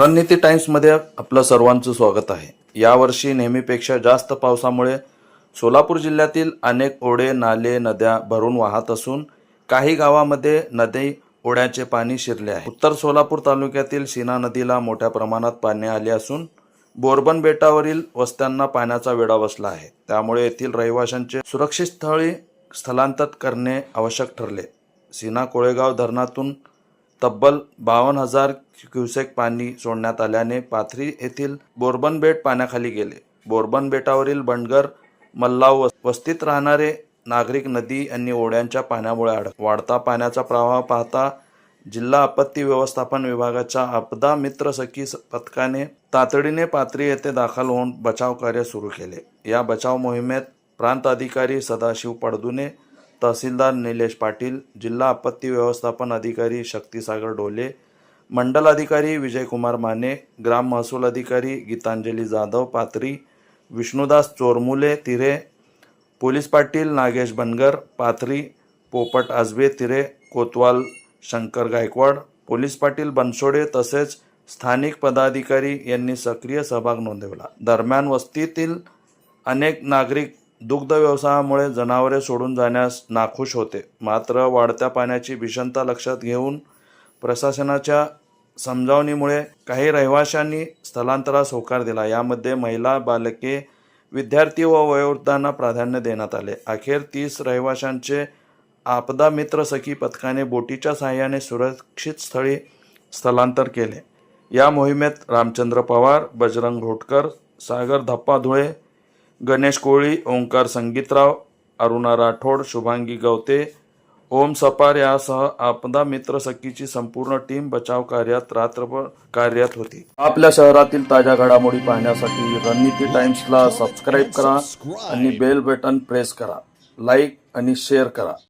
रणनीती टाइम्समध्ये आपलं सर्वांचं स्वागत आहे. यावर्षी नेहमीपेक्षा जास्त पावसामुळे सोलापूर जिल्ह्यातील अनेक ओढे नाले नद्या भरून वाहत असून काही गावामध्ये नदी ओढ्याचे पाणी शिरले आहे. उत्तर सोलापूर तालुक्यातील सीना नदीला मोठ्या प्रमाणात पाणी आले असून बोरबन बेटावरील वस्त्यांना पाण्याचा वेढा बसला आहे. त्यामुळे येथील रहिवाशांचे सुरक्षित स्थळी स्थलांतर करणे आवश्यक ठरले. सीना कोळेगाव धरणातून तब्बल बावन्न हजार क्युसेक पाणी सोडण्यात आल्याने पाथरी येथील बोरबन बेट पाण्याखाली गेले. बोरबन बेटावरील बंडगर मल्लाव वस्तीत राहणारे नागरिक नदी आणि ओढ्यांच्या पाण्यामुळे अडक वाढता पाण्याचा प्रवाह पाहता जिल्हा आपत्ती व्यवस्थापन विभागाच्या आपदा मित्र सखी पथकाने तातडीने पाथरी येथे दाखल होऊन बचाव कार्य सुरू केले. या बचाव मोहिमेत प्रांत अधिकारी सदाशिव पडदुने तहसीलदार निलेश पाटील जिल्हा आपत्ती व्यवस्थापन अधिकारी शक्तीसागर डोले मंडल अधिकारी विजयकुमार माने ग्राम महसूल अधिकारी गीतांजली जाधव पात्री विष्णुदास चोरमुले तिरे पोलीस पाटील नागेश बनगर पाथरी पोपट आजबे तिरे कोतवाल शंकर गायकवाड पोलीस पाटील बनसोडे तसेच स्थानिक पदाधिकारी यांनी सक्रिय सहभाग नोंदवला. दरम्यान वस्तीतील अनेक नागरिक दुग्ध व्यवसायामुळे जनावरे सोडून जाण्यास नाखुश होते. मात्र वाढत्या पाण्याची भीषणता लक्षात घेऊन प्रशासनाच्या समजावणीमुळे काही रहिवाशांनी स्थलांतरास होकार दिला. यामध्ये महिला बालके विद्यार्थी व वयोवृद्धांना प्राधान्य देण्यात आले. अखेर तीस रहिवाशांचे आपदा मित्र सखी पथकाने बोटीच्या सहाय्याने सुरक्षित स्थळी स्थलांतर केले. या मोहिमेत रामचंद्र पवार बजरंग घोटकर सागर धप्पा धुळे गणेश कोळी ओंकार संगीतराव अरुणा राठोड शुभांगी गवते ओम सपार यासह आपदा मित्र सखीची संपूर्ण टीम बचाव कार्यात रात्रभर कार्यरत होती. आपल्या शहरातील ताज्या घडामोडी पाहण्यासाठी रणनीती टाइम्सला सबस्क्राईब करा आणि बेल बटन प्रेस करा. लाईक आणि शेअर करा.